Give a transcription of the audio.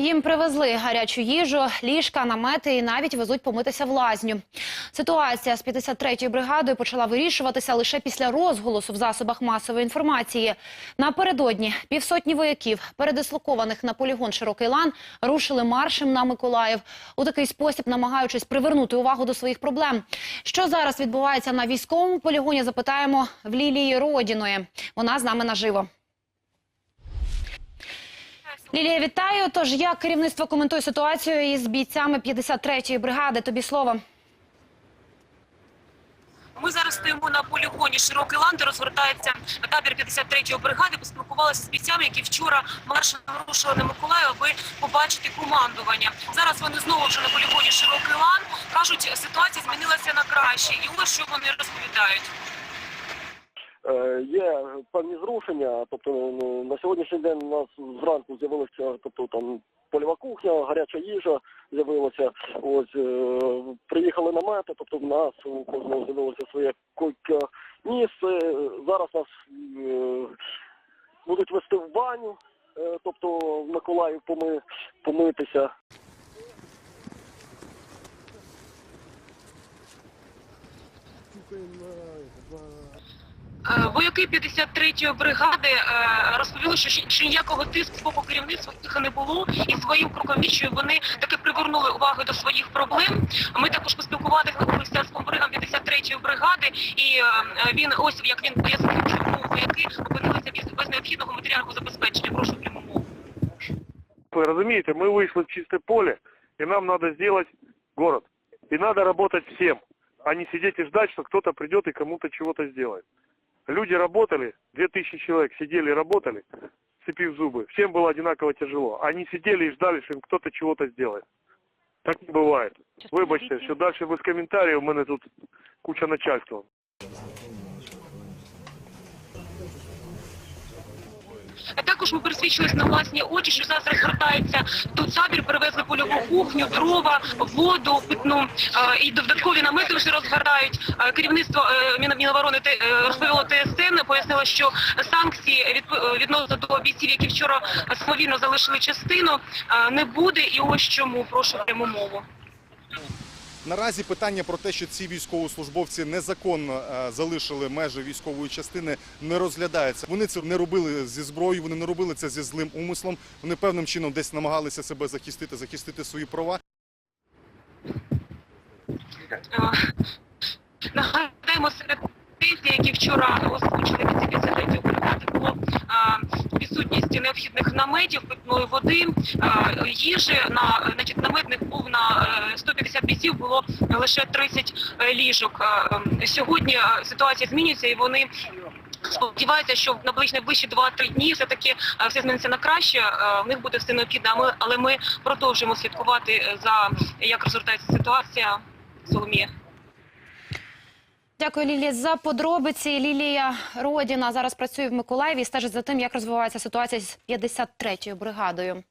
Їм привезли гарячу їжу, ліжка, намети і навіть везуть помитися в лазню. Ситуація з 53-ю бригадою почала вирішуватися лише після розголосу в засобах масової інформації. Напередодні півсотні вояків, передислокованих на полігон Широкий Лан, рушили маршем на Миколаїв. У такий спосіб намагаючись привернути увагу до своїх проблем. Що зараз відбувається на військовому полігоні, запитаємо в Лілії Родіної. Вона з нами наживо. Лілія, вітаю. Тож як керівництво коментує ситуацію із бійцями 53-ї бригади? Тобі слово. Ми зараз стоїмо на полігоні Широкий лан, де розгортається табір 53-ї бригади. Поспілкувалися з бійцями, які вчора маршем вирушили на Миколаїв, аби побачити командування. Зараз вони знову вже на полігоні Широкий лан. Кажуть, ситуація змінилася на краще. І ось що вони розповідають. Е, Є певні зрушення. Тобто ну, на сьогоднішній день у нас зранку з'явилася тобто там польова кухня, гаряча їжа з'явилася. Ось е, приїхали намети, тобто в нас у кожного з'явилося своє місце. Зараз нас е, будуть вести в баню, тобто в Миколаїв поми, помитися. Е, Вояки 53-ї бригади е, розповіли, що ще- що ніякого тиску з боку керівництва їх не було, і своїм круковіччю вони таки привернули увагу до своїх проблем. Ми також поспілкувалися з комбригом 53-ї бригади, і е, він ось як він пояснив, чому вояки опинилися без, без необхідного матеріального забезпечення. Прошу пряму мову. Вы разумеете, мы вышли в чистое поле, и нам надо сделать город. И надо работать всем, а не сидеть и ждать, что кто-то придет и кому-то чего-то сделает. Люди работали, 2000 человек сидели и работали, сцепив зубы. Всем было одинаково тяжело. Они сидели и ждали, что им кто-то чего-то сделает. Так не бывает. Вибачте, все дальше без комментариев, у мене тут куча начальства. Також ми пересвідчились на власні очі, що зараз розгортається тут табір, перевезли польову кухню, дрова, воду питну е, і додаткові намети вже розгорають. Е, Керівництво е, Міноборони розповіло ТСН, пояснило, що санкції відносно до бійців, які вчора самовільно залишили частину, не буде. І ось чому прошу пряму мову. Наразі питання про те, що ці військовослужбовці незаконно е, залишили межі військової частини, не розглядається. Вони це не робили зі зброєю, вони не робили це зі злим умислом. Вони певним чином десь намагалися себе захистити, захистити свої права. Е, Нагадаємо, серед тезі, які вчора озвучили від 53 бригади, було е, відсутність необхідних наметів, питної води, е, їжі. На значить, наметних був на е, 150 бійців, було лише 30 ліжок. Е, е, Сьогодні е, ситуація змінюється і вони. Сподіваються, що в найближчі 2-3 дні все таки все зміниться на краще. Е, В них буде все необхідне. Але ми продовжуємо слідкувати е, за як розгортається ситуація. Соломія. Дякую, Лілія, за подробиці. Лілія Родіна зараз працює в Миколаєві і стежить за тим, як розвивається ситуація з 53-ю бригадою.